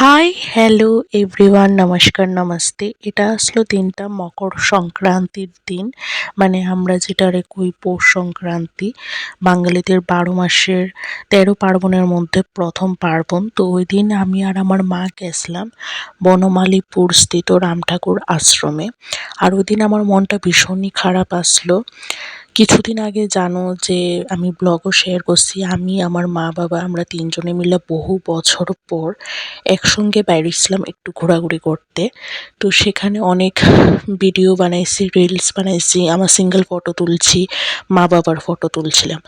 Hi hello everyone নমস্কার, নমস্তে। এটা আসলো দিনটা মকর সংক্রান্তির দিন। মানে আমরা যেটারে কই পৌষ সংক্রান্তি, বাঙালিদের বারো মাসের তেরো পার্বণের মধ্যে প্রথম পার্বণ। তো ওই দিন আমি আর আমার মা গেছিলাম বনমালীপুর স্থিত রাম ঠাকুর আশ্রমে। আর ওই দিন আমার মনটা ভীষণই খারাপ আসলো। কিছুদিন আগে জানো যে আমি ব্লগও শেয়ার করছি। আমি, আমার মা, বাবা, আমরা তিনজনে মিলে বহু বছর পর একসঙ্গে বাইরেছিলাম একটু ঘোরাঘুরি করতে। তো সেখানে অনেক ভিডিও বানাইছি রিলস বানাইছি, আমার সিঙ্গেল ফটো তুলছি মা বাবার ফটো তুলছিলাম।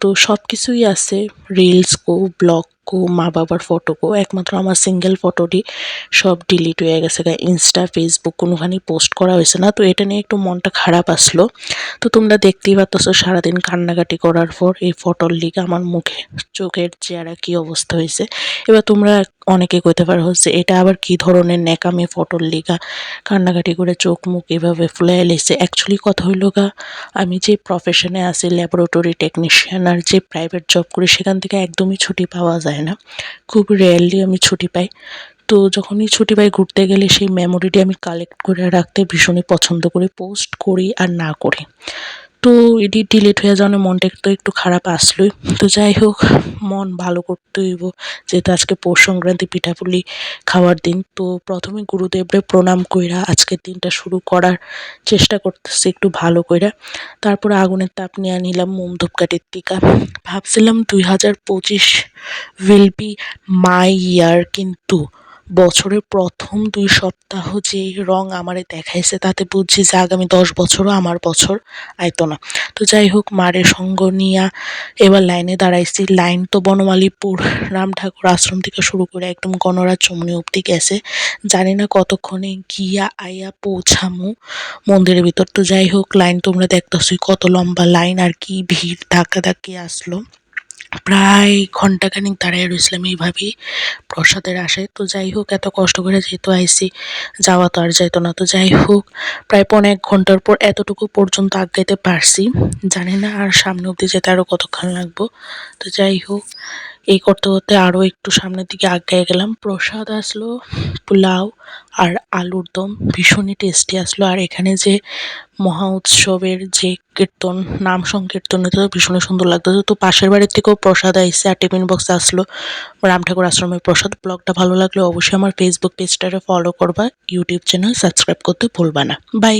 তো সব কিছুই আছে রিলস কো ব্লগ কো, মা বাবার ফটো কো, একমাত্র আমার সিঙ্গেল ফটোটি সব ডিলিট হয়ে গেছে ইনস্টা ফেসবুক কোনোখানেই পোস্ট করা হয়েছে না, তো এটা নিয়ে একটু মনটা খারাপ আসলো। তো তোমরা দেখতেই পাচ্ছ সারাদিন কান্নাকাটি করার পর এই ফটোর লিগে আমার মুখে, চোখের চেহারা কি অবস্থা হয়েছে। এবার তোমরা অনেকে কইতে পারো হচ্ছে, এটা আবার কি ধরনের ন্যাকামি ফটোর লিগা? কান্নাকাটি করে চোখ মুখ এভাবে ফুলাই লেছে অ্যাকচুয়ালি কথা হইল গা, আমি যে প্রফেশনে আছি ল্যাবরেটরি টেকনিশিয়ান আর যে প্রাইভেট জব করি, সেখান থেকে একদমই ছুটি পাওয়া যায় না। খুব রেয়ারলি আমি ছুটি পাই। তো যখনই ছুটি পাই ঘুরতে গেলে, সেই মেমোরিটি আমি কালেক্ট করে রাখতে ভীষণই পছন্দ করি পোস্ট করি আর না করি। তো এডিট ডিলিট হয়ে যাওয়ার মনটা একটু একটু খারাপ আসলোই। তো যাই হোক, মন ভালো করতে হইব, যেহেতু আজকে পৌষ সংক্রান্তি, পিঠাপুলি খাওয়ার দিন। তো প্রথমে গুরুদেবরে প্রণাম কইরা আজকের দিনটা শুরু করার চেষ্টা করতেছি একটু ভালো কইরা। তারপরে আগুনের তাপ নিয়ে নিলাম মোম ধূপকাঠির টিকা। ভাবছিলাম দুই হাজার পঁচিশ উইল বি মাই ইয়ার কিন্তু বছরের প্রথম দুই সপ্তাহ যে রং আমারে দেখাইছে, তাতে বুঝছি যে আগামী দশ বছরও আমার বছর আইতো না। তো যাই হোক, মারে সঙ্গ নিয়া এবার লাইনে দাঁড়াইছি। লাইন তো বনমালীপুর রাম ঠাকুর আশ্রম থেকে শুরু করে একদম গণরাজ চমনি অব্দি গেছে। জানি না কতক্ষণে গিয়া আইয়া পৌঁছামু মন্দিরের ভিতর। তো যাই হোক, লাইন তোমরা দেখতেছি কত লম্বা লাইন আর কি ভিড় ধাক্কা ধাক্কি আসলো। প্রায় ঘন্টাখানিক দাঁড়ায় রয়েছিলাম এইভাবেই। প্রসাদের আসে তো যাই হোক, এত কষ্ট করে যেহেতু আইসি, যাওয়া তো আর যাইতো না। তো যাই হোক, প্রায় পনেরো এক ঘণ্টার পর এতটুকু পর্যন্ত আগাইতে পারছি। জানি না আর সামনে অব্দি যেতে আরও কতক্ষণ লাগবো। তো যাই হোক এই করতে করতে আরও একটু সামনের দিকে আগায় গেলাম। প্রসাদ আসলো, পোলাও আর আলুর দম ভীষণই টেস্টি আসলো। আর এখানে যে মহা উৎসবের যে কীর্তন, নাম সংকীর্তন হতো ভীষণই সুন্দর লাগতো। তো পাশের বাড়ির থেকেও প্রসাদ আইসে আর টিফিন বক্স আসলো রাম ঠাকুর আশ্রমের প্রসাদ। ব্লগটা ভালো লাগলে অবশ্যই আমার ফেসবুক পেজটারে ফলো করবা ইউটিউব চ্যানেল সাবস্ক্রাইব করতে ভুলবা না। বাই